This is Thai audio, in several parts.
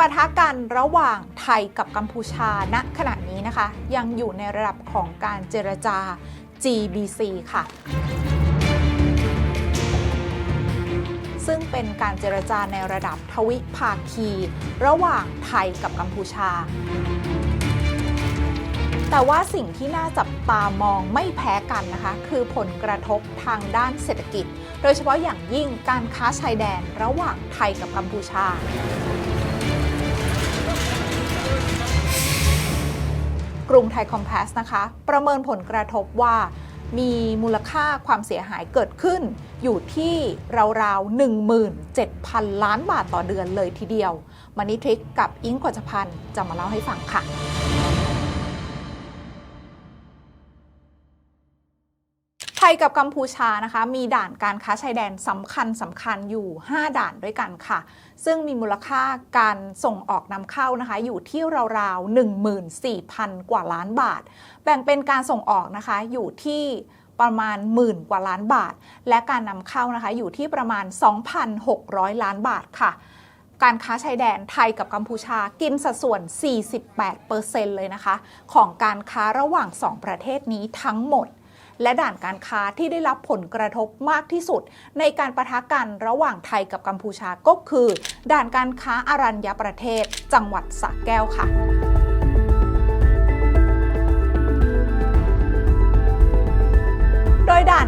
ปะทะกันระหว่างไทยกับกัมพูชาณขณะนี้นะคะ ยังอยู่ในระดับของการเจรจา GBC ค่ะ ซึ่งเป็นการเจรจาในระดับทวิภาคี ระหว่างไทยกับกัมพูชา แต่ว่าสิ่งที่น่าจับตามองไม่แพ้กันนะคะ คือผลกระทบทางด้านเศรษฐกิจ โดยเฉพาะอย่างยิ่งการค้าชายแดนระหว่างไทยกับกัมพูชา กรุงไทยคอมเพสนะคะ ประเมินผลกระทบว่ามีมูลค่าความเสียหายเกิดขึ้น อยู่ที่ราวๆ 17,000 ล้านบาทต่อเดือนเลยทีเดียวมานิทริกกับอิงกวจพันธ์จะมาเล่าให้ฟังค่ะ ยกับกัมพูชานะคะมีด่านการค้าชายแดนสำคัญสำคัญอยู่ 5 ด่านด้วยกันค่ะ ซึ่งมีมูลค่าการส่งออกนำเข้านะคะ อยู่ที่ราวๆ14,000 กว่าล้านบาท แบ่งเป็นการส่งออกนะคะอยู่ที่ประมาณหมื่นกว่าล้านบาท และการนำเข้านะคะอยู่ที่ประมาณ 2,600 ล้านบาทค่ะการค้าชายแดนไทยกับกัมพูชากินสัดส่วน 48%เลยนะคะ ของการค้าระหว่าง 2 ประเทศนี้ทั้งหมด และด่านการค้าที่ได้รับผลกระทบมากที่สุด ในการประทะกันระหว่างไทยกับกัมพูชาก็คือ ด่านการค้าอารัญญประเทศ จังหวัดสระแก้วค่ะ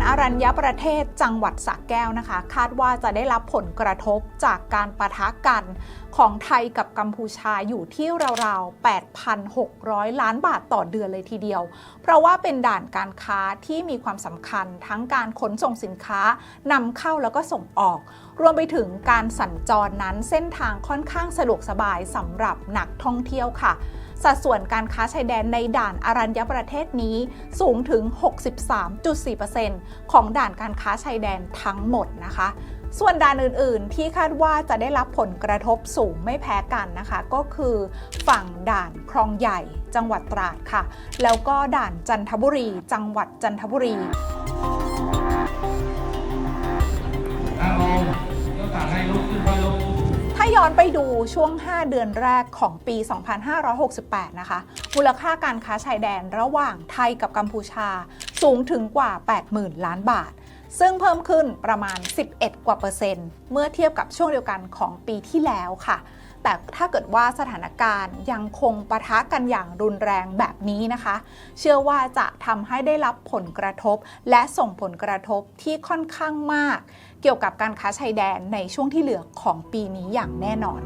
อารัญญประเทศจังหวัดสระแก้วนะคะ คาดว่าจะได้รับผลกระทบจากการประทะกันของไทยกับกัมพูชาอยู่ที่ราวๆ 8,600 ล้านบาทต่อเดือนเลยทีเดียว เพราะว่าเป็นด่านการค้าที่มีความสำคัญทั้งการขนส่งสินค้านำเข้าแล้วก็ส่งออก รวมไปถึงการสัญจรนั้นเส้นทางค่อนข้างสะดวกสบายสำหรับนักท่องเที่ยวค่ะ สัดส่วนการค้าชายแดนในด่านอารัญญประเทศนี้สูงถึง 63.4%ของด่านการค้าชายแดนทั้งหมดนะคะ ส่วนด่านอื่นๆ ที่คาดว่าจะได้รับผลกระทบสูงไม่แพ้กันนะคะ ก็คือฝั่งด่านคลองใหญ่จังหวัดตราดค่ะ แล้วก็ด่านจันทบุรี จังหวัดจันทบุรี ย้อนไปดูช่วง 5 เดือนแรกของปี 2568 นะคะ มูลค่าการค้าชายแดนระหว่างไทยกับกัมพูชาสูงถึงกว่า 80,000 ล้านบาท ซึ่งเพิ่มขึ้นประมาณ 11 กว่าเปอร์เซ็นต์ เมื่อเทียบกับช่วงเดียวกันของปีที่แล้วค่ะ แต่ถ้าเกิดว่าสถานการณ์ยังคงปะทะกันอย่างรุนแรงแบบนี้นะคะ เชื่อว่าจะทำให้ได้รับผลกระทบ และส่งผลกระทบที่ค่อนข้างมาก เกี่ยวกับการค้าชายแดนในช่วงที่เหลือของปีนี้อย่างแน่นอน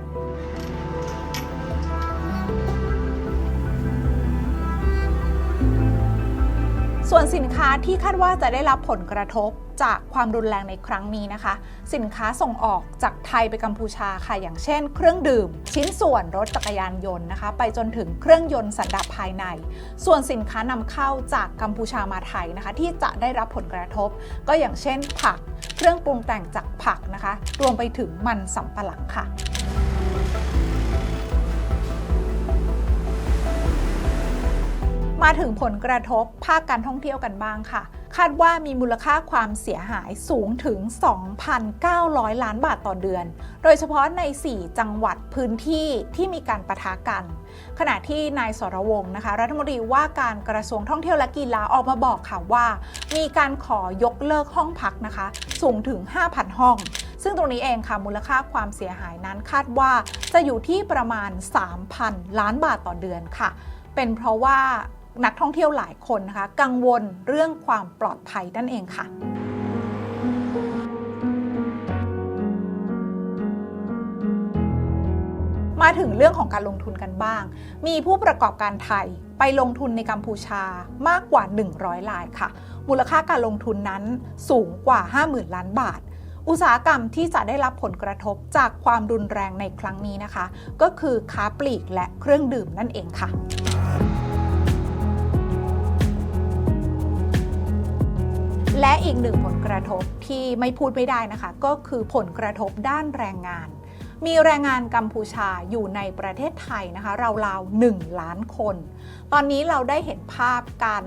ส่วนสินค้าที่คาดว่าจะได้รับผลกระทบ จากความรุนแรงในครั้งนี้นะคะ สินค้าส่งออกจากไทยไปกัมพูชาค่ะ อย่างเช่น เครื่องดื่ม ชิ้นส่วนรถจักรยานยนต์นะคะ ไปจนถึงเครื่องยนต์สันดาปภายใน ส่วนสินค้านำเข้าจากกัมพูชามาไทยนะคะ ที่จะได้รับผลกระทบ ก็อย่างเช่น ผัก เครื่องปรุงแต่งจากผักนะคะ รวมไปถึงมันสำปะหลังค่ะมาถึงผลกระทบภาคการท่องเที่ยวกันบ้างค่ะ คาดว่ามีมูลค่าความเสียหายสูงถึง 2,900 ล้านบาทต่อเดือน โดยเฉพาะใน 4 จังหวัดพื้นที่ที่มีการประทะกัน ขณะที่นายสรวงศ์นะคะ รัฐมนตรีว่าการกระทรวงท่องเที่ยวและกีฬาออกมาบอกค่ะว่า มีการขอยกเลิกห้องพักนะคะ สูงถึง 5,000 ห้อง ซึ่งตรงนี้เองค่ะมูลค่าความเสียหายนั้นคาดว่าจะอยู่ที่ประมาณ 3,000 ล้านบาทต่อเดือนค่ะ เป็นเพราะว่า นักท่องเที่ยวหลายคนนะคะ กังวลเรื่องความปลอดภัยนั่นเองค่ะมาถึงเรื่องของการลงทุนกันบ้าง มีผู้ประกอบการไทยไปลงทุนในกัมพูชามากกว่า 100รายค่ะ มูลค่าการลงทุนนั้นสูงกว่า 50,000 ล้านบาท อุตสาหกรรมที่จะได้รับผลกระทบจากความรุนแรงในครั้งนี้นะคะ ก็คือค้าปลีกและเครื่องดื่มนั่นเองค่ะ และอีกหนึ่งผลกระทบที่ไม่พูดไม่ได้นะคะ ก็คือผลกระทบด้านแรงงาน มีแรงงานกัมพูชาอยู่ในประเทศไทยนะคะราวๆ1ล้านคน ตอนนี้เราได้เห็นภาพการ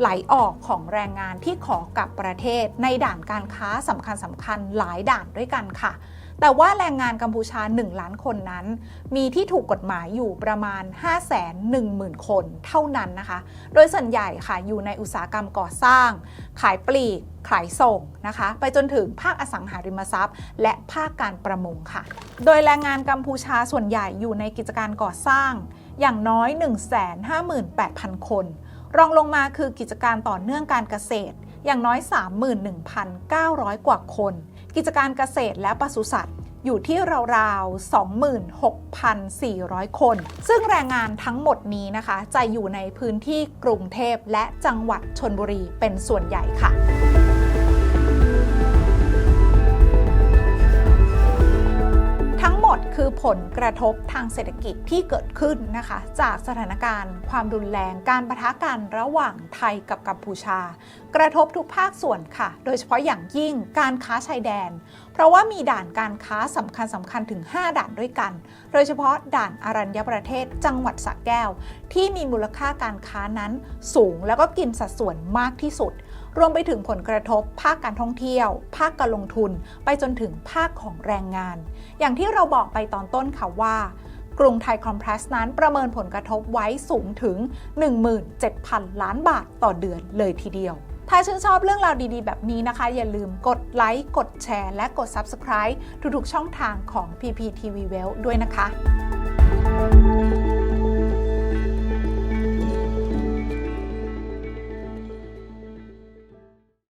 ไหลออกของแรงงานที่ขอกลับประเทศในด่านการค้าสำคัญสำคัญๆหลายด่านด้วยกันค่ะ แต่ว่าแรงงานกัมพูชา 1 ล้านคนนั้น มีที่ถูกกฎหมายอยู่ประมาณ 5 1 0 0 0 0 คนเท่านั้นนะคะ โดยส่วนใหญ่ค่ะอยู่ในอุตสาหกรรมก่อสร้าง ขายปลีก ขายส่งนะคะ ไปจนถึงภาคอสังหาริมทรัพย์ และภาคการประมงค่ะ โดยแรงงานกัมพูชาส่วนใหญ่อยู่ในกิจการก่อสร้าง อย่างน้อย 158,000 คน รองลงมาคือกิจการต่อเนื่องการเกษตร อย่างน้อย 31,900 กว่าคน กิจการเกษตรและปศุสัตว์อยู่ที่ราวๆ 26,400 คน ซึ่งแรงงานทั้งหมดนี้นะคะ จะอยู่ในพื้นที่กรุงเทพและจังหวัดชนบุรีเป็นส่วนใหญ่ค่ะ คือผลกระทบทางเศรษฐกิจที่เกิดขึ้นนะคะ จากสถานการณ์ ความรุนแรง การประทะกันระหว่างไทยกับกัมพูชา กระทบทุกภาคส่วนค่ะ โดยเฉพาะอย่างยิ่งการค้าชายแดน เพราะว่ามีด่านการค้าสำคัญสำคัญถึง 5 ด่านด้วยกัน โดยเฉพาะด่านอารัญญประเทศจังหวัดสระแก้ว ที่มีมูลค่าการค้านั้นสูงแล้วก็กินสัดส่วนมากที่สุด รวมไปถึงผลกระทบ ภาคการท่องเที่ยว ภาคการลงทุน ไปจนถึงภาคของแรงงาน อย่างที่เราบอกไปตอนต้นค่ะว่ากรุงไทยคอมเพรสนั้นประเมินผลกระทบไว้สูงถึง 17,000 ล้านบาทต่อเดือนเลยทีเดียว ถ้าชื่นชอบเรื่องราวดีๆ แบบนี้นะคะ อย่าลืมกดไลค์ กดแชร์ และกด Subscribe ทุกๆช่องทางของ PPTV w e l l ด้วยนะคะ